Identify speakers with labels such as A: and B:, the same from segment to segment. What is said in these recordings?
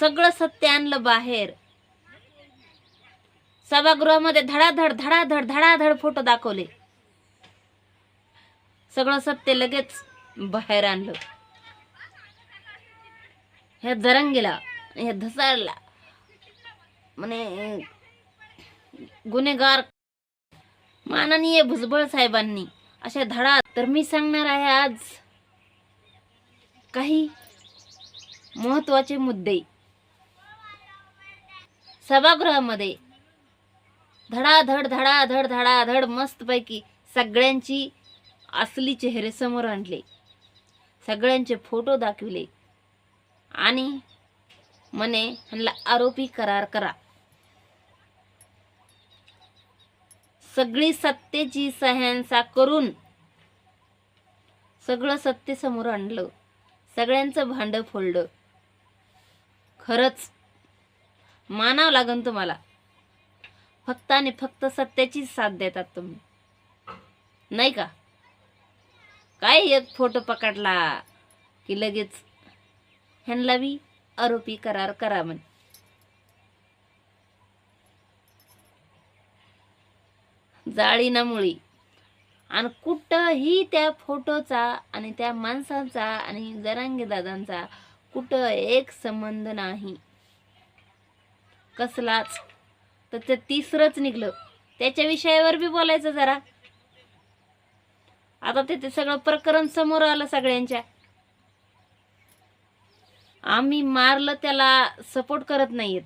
A: सगळं सत्य आणलं बाहेर. सभागृहामध्ये धडाधड धडाधड धडाधड फोटो दाखवले. सगळं सत्य लगेच बाहेर आणलं. ह्या जरंगीला ह्या धसारला. म्हणे गुन्हेगार माननीय भुजबळ साहेबांनी अशा धडा तर मी सांगणार आहे आज काही महत्त्वाचे मुद्दे. सभागृहामध्ये धडाधड धडाधड धडाधड मस्तपैकी सगळ्यांची असली चेहरे समोर आणले. सगळ्यांचे फोटो दाखविले. आणि म्हणे ह्यांना आरोपी करार करा. सगळी सत्तेची सह्यांसा करून सगळं सत्य समोर आणलं. सगळ्यांचं भांड फोडलं. खरंच मानावं लागन तुम्हाला. फक्त आणि फक्त सत्याचीच साथ देतात तुम्ही. नाही का? काय एक फोटो पकडला की लगेच ह्यांना बी आरोपी करार करा म्हणे. जाळी ना मुळी. आणि कुठंही त्या फोटोचा आणि त्या माणसाचा आणि जरांगे दादांचा कुठं एक संबंध नाही. कसलाच. तर ते तिसरंच निघलं. त्याच्या विषयावर बी बोलायचं जरा. आता ते ते सगळं प्रकरण समोर आलं सगळ्यांच्या. आम्ही मारलं त्याला सपोर्ट करत नाहीयेत.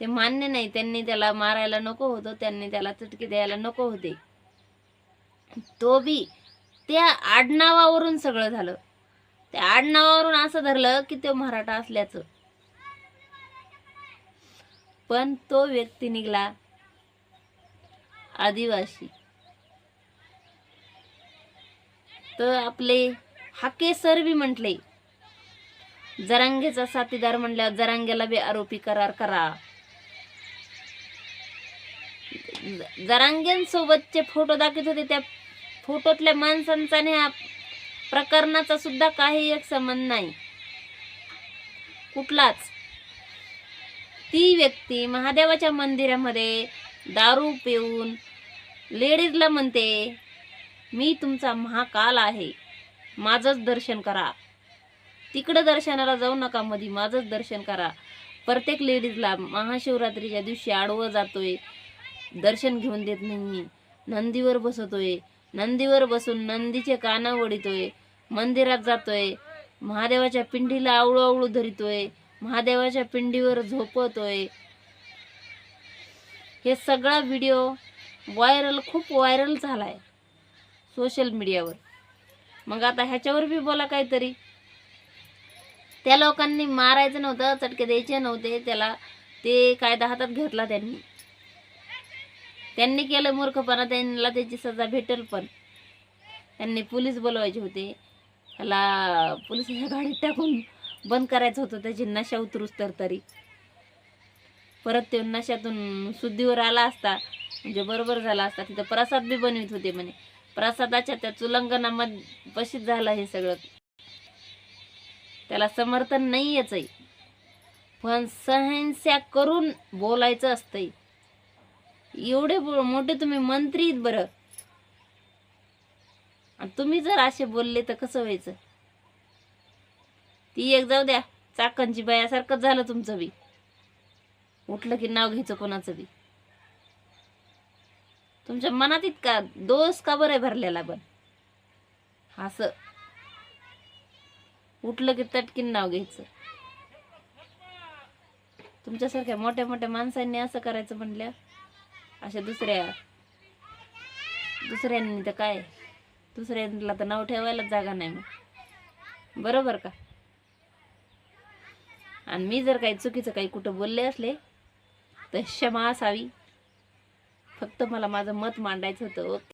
A: ते मान्य नाही त्यांनी त्याला मारायला नको होतं त्यांनी त्याला चटके द्यायला नको होते. तो बी त्या आडनावावरून सगळं झालं. त्या आडनावावरून असं धरलं की तो मराठा असल्याचं. पण तो व्यक्ती निघला आदिवासी. तर आपले हाके सर बी म्हटले जरांगेचा साथीदार म्हणल्यावर जरांगेला बी आरोपी करार करा. जरांगेंसोबतचे फोटो दाखवत होते त्या फोटोतल्या माणसांचा आणि ह्या प्रकरणाचा सुद्धा काही एक संबंध नाही. कुठलाच. ती व्यक्ती महादेवाच्या मंदिरामध्ये दारू पिऊन लेडीजला म्हणते मी तुमचा महाकाल आहे. माझंच दर्शन करा. तिकडं दर्शनाला जाऊ नका मधी माझंच दर्शन करा. प्रत्येक लेडीजला महाशिवरात्रीच्या दिवशी आडवं जातोय. दर्शन घेऊन देत नाही. नंदीवर बसतोय. नंदीवर बसून नंदीचे कानं वडितोय मंदिरात जातोय. महादेवाच्या पिंडीला आवळू आवळू धरितोय. महादेवाच्या पिंडीवर झोपतोय. हे सगळा व्हिडिओ व्हायरल खूप व्हायरल झालाय सोशल मीडियावर मग आता ह्याच्यावर बी बोला काहीतरी. त्या लोकांनी मारायचं नव्हतं चटके द्यायचे नव्हते त्याला ते कायदा हातात घेतला त्यांनी. त्यांनी केलं मूर्खपणा त्यांना त्याची सजा भेटेल पण. त्यांनी पोलीस बोलवायचे होते. त्याला पोलिसाच्या गाडीत टाकून बंद करायचं होतं त्याची नशा उतरूस तर तरी. परत ते नशातून शुद्धीवर आला असता म्हणजे बरोबर झाला असता तिथं प्रसाद बी बनवित होते म्हणे. प्रसादाच्या त्या चुलंगणामध्ये पशीत झालं हे सगळं. त्याला समर्थन नाही आहे. पण सहनस्या करून बोलायचं असतंय. एवढे मोठे तुम्ही मंत्री बरं. तुम्ही जर असे बोलले तर कसं व्हायचं? ती एक जाऊ द्या चाकणची बायासारखंच झालं तुमचं बी. उठलं की नाव घ्यायचं कोणाचं बी. तुमच्या मनात इतका दोष का बरं आहे भरलेला पण? असं. उठलं की तटकीन नाव घ्यायचं. तुमच्यासारख्या मोठ्या मोठ्या माणसांनी असं करायचं म्हणल्या अशा दुसऱ्या दुसऱ्यांनी तर काय? दुसऱ्यांना तर नाव ठेवायलाच जागा नाही मग. बरोबर का? आणि मी जर काही चुकीचं काही कुठं बोलले असले तर क्षमा असावी. फक्त मला माझं मत मांडायचं होतं. ओके